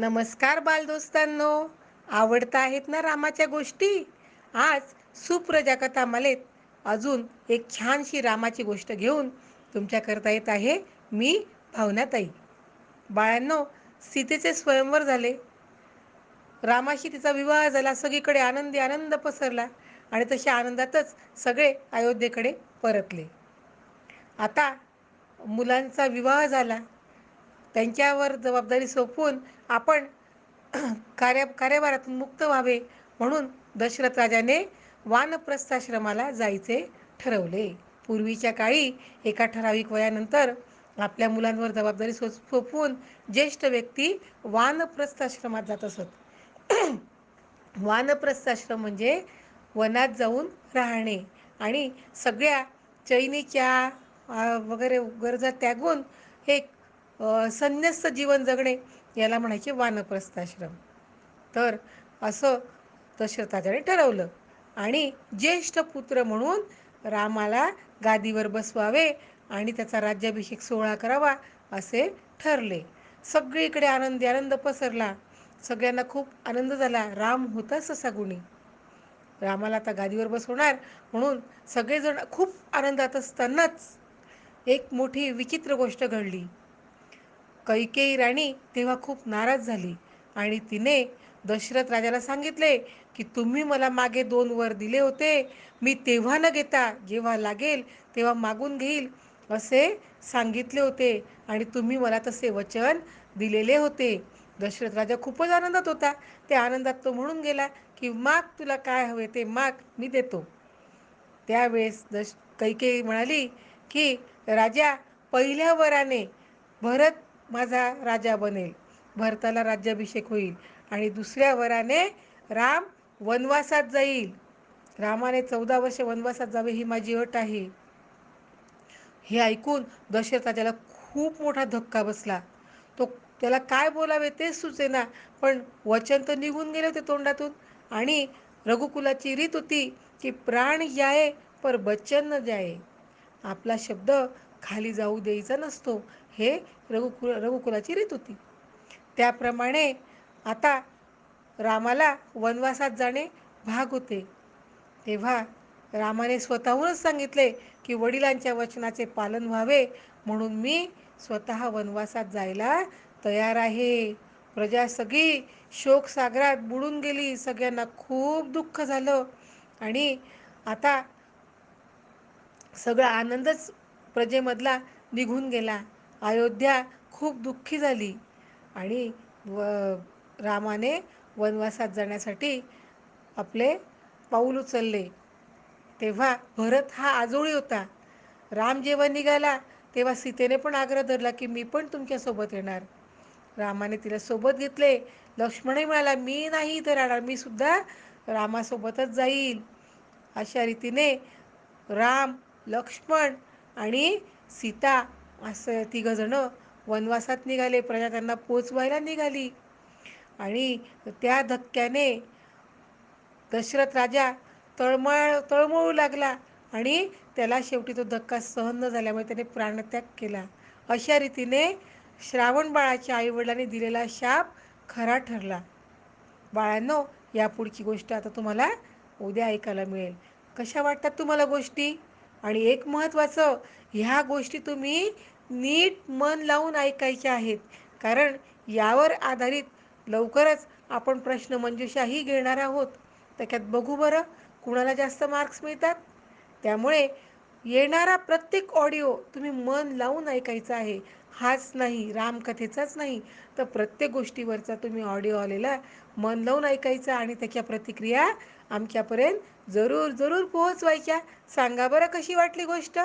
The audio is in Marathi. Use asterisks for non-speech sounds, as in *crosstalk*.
नमस्कार बालदोस्तांनो. आवडता आहेत ना रामाच्या गोष्टी? आज सुप्रजा कथा मालेत अजून एक छानशी रामाची गोष्ट घेऊन तुमच्याकरता येत आहे मी भावनाताई. बाळांनो सीतेचे स्वयंवर झाले. रामाशी तिचा विवाह झाला सगळीकडे आनंदी आनंद पसरला आणि तशा आनंदातच सगळे अयोध्येकडे परतले. आता मुलांचा विवाह झाला. त्यांच्यावर जबाबदारी सोपवून आपण कार्य कार्यभारातून मुक्त व्हावे म्हणून दशरथ राजाने वानप्रस्थाश्रमाला जायचे ठरवले. पूर्वीच्या काळी एका ठराविक वयानंतर आपल्या मुलांवर जबाबदारी सो सोपवून ज्येष्ठ व्यक्ती वानप्रस्थाश्रमात जात असत. *clears throat* वानप्रस्थाश्रम म्हणजे वनात जाऊन राहणे आणि सगळ्या चैनीच्या वगैरे गरजा त्यागून एक संन्यस्त जीवन जगणे याला म्हणायचे वानप्रस्थाश्रम. तर असं दशरथाच्याने ठरवलं. आणि ज्येष्ठ पुत्र म्हणून रामाला गादीवर बसवावे आणि त्याचा राज्याभिषेक सोहळा करावा असे ठरले. सगळीकडे आनंदी आनंद पसरला. सगळ्यांना खूप आनंद झाला. राम होता ससा गुणी रामाला आता गादीवर बसवणार म्हणून सगळेजण खूप आनंदात असतानाच एक मोठी विचित्र गोष्ट घडली. कैकेयी राणी तेव्हा खूप नाराज झाली. आणि तिने दशरथ राजाला सांगितले की तुम्ही मला मागे दोन वर दिले होते. मी तेव्हा न घेता जेव्हा लागेल तेव्हा मागून घेईल असे सांगितले होते. आणि तुम्ही मला तसे वचन दिलेले होते. दशरथ राजा खूपच आनंदात होता. त्या आनंदात तो म्हणून गेला की माग तुला काय हवे ते माग मी देतो. त्यावेळेस दश कैकेयी म्हणाली की राजा पहिल्या वराने भरत माझा राजा बनेल. भरताला राज्याभिषेक होईल. आणि दुसऱ्या वराने राम वनवासात जाईल. रामाने चौदा वर्ष वनवासात जावे ही माझी अट आहे. हे ऐकून दशरथ राजाला खूप मोठा धक्का बसला. तो त्याला काय बोलावे तेच सुचेना पण वचन तर निघून गेले होते तोंडातून. आणि रघुकुलाची रीत होती की प्राण जाये पर बच्चन न जाये. आपला शब्द खाली जाऊ द्यायचा नसतो. हे रघुकुल रघुकुलाची रीत होती. त्याप्रमाणे आता रामाला वनवासात जाणे भाग होते. तेव्हा रामाने स्वतःहूनच सांगितले की वडिलांच्या वचनाचे पालन व्हावे म्हणून मी स्वतः वनवासात जायला तयार आहे. प्रजा सगळी शोकसागरात बुडून गेली. सगळ्यांना खूप दुःख झालं आणि आता सगळा आनंदच प्रजेमधला निघून गेला. अयोध्या खूप दुःखी झाली आणि व रामाने वनवासात जाण्यासाठी आपले पाऊल उचलले. तेव्हा भरत हा आजोळी होता. राम जेव्हा निघाला तेव्हा सीतेने पण आग्रह धरला की मी पण तुमच्यासोबत येणार. रामाने तिला सोबत घेतले. लक्ष्मणही म्हणाला मी नाही इथं राहणार मी सुद्धा रामासोबतच जाईल. अशा रीतीने राम लक्ष्मण आणि सीता असं तिघंजणं वनवासात निघाले. प्रजा त्यांना पोचवायला निघाली. आणि त्या धक्क्याने दशरथ राजा तळमळ तळमळू लागला आणि त्याला शेवटी तो धक्का सहन न झाल्यामुळे त्याने प्राणत्याग केला. अशा रीतीने श्रावण बाळाच्या आईवडिलांनी दिलेला शाप खरा ठरला. बाळांनो या पुढची गोष्ट आता तुम्हाला उद्या ऐकायला मिळेल. कशा वाटतात तुम्हाला गोष्टी? आणि एक महत्त्वाचं ह्या गोष्टी तुम्ही नीट मन लावून ऐकायच्या आहेत. कारण यावर आधारित लवकरच आपण प्रश्न मंजुषाही घेणार आहोत. त्याच्यात बघू बरं कुणाला जास्त मार्क्स मिळतात. त्यामुळे येणारा प्रत्येक ऑडिओ तुम्ही मन लावून ऐकायचा आहे. हाच नाही रामकथेचाच नाही. तर प्रत्येक गोष्टीवरचा तुम्ही ऑडिओ आलेला मन लावून ऐकायचा आणि त्याच्या प्रतिक्रिया आमच्यापर्यंत जरूर जरूर पोहोचवायच्या. सांगा बरं कशी वाटली गोष्ट?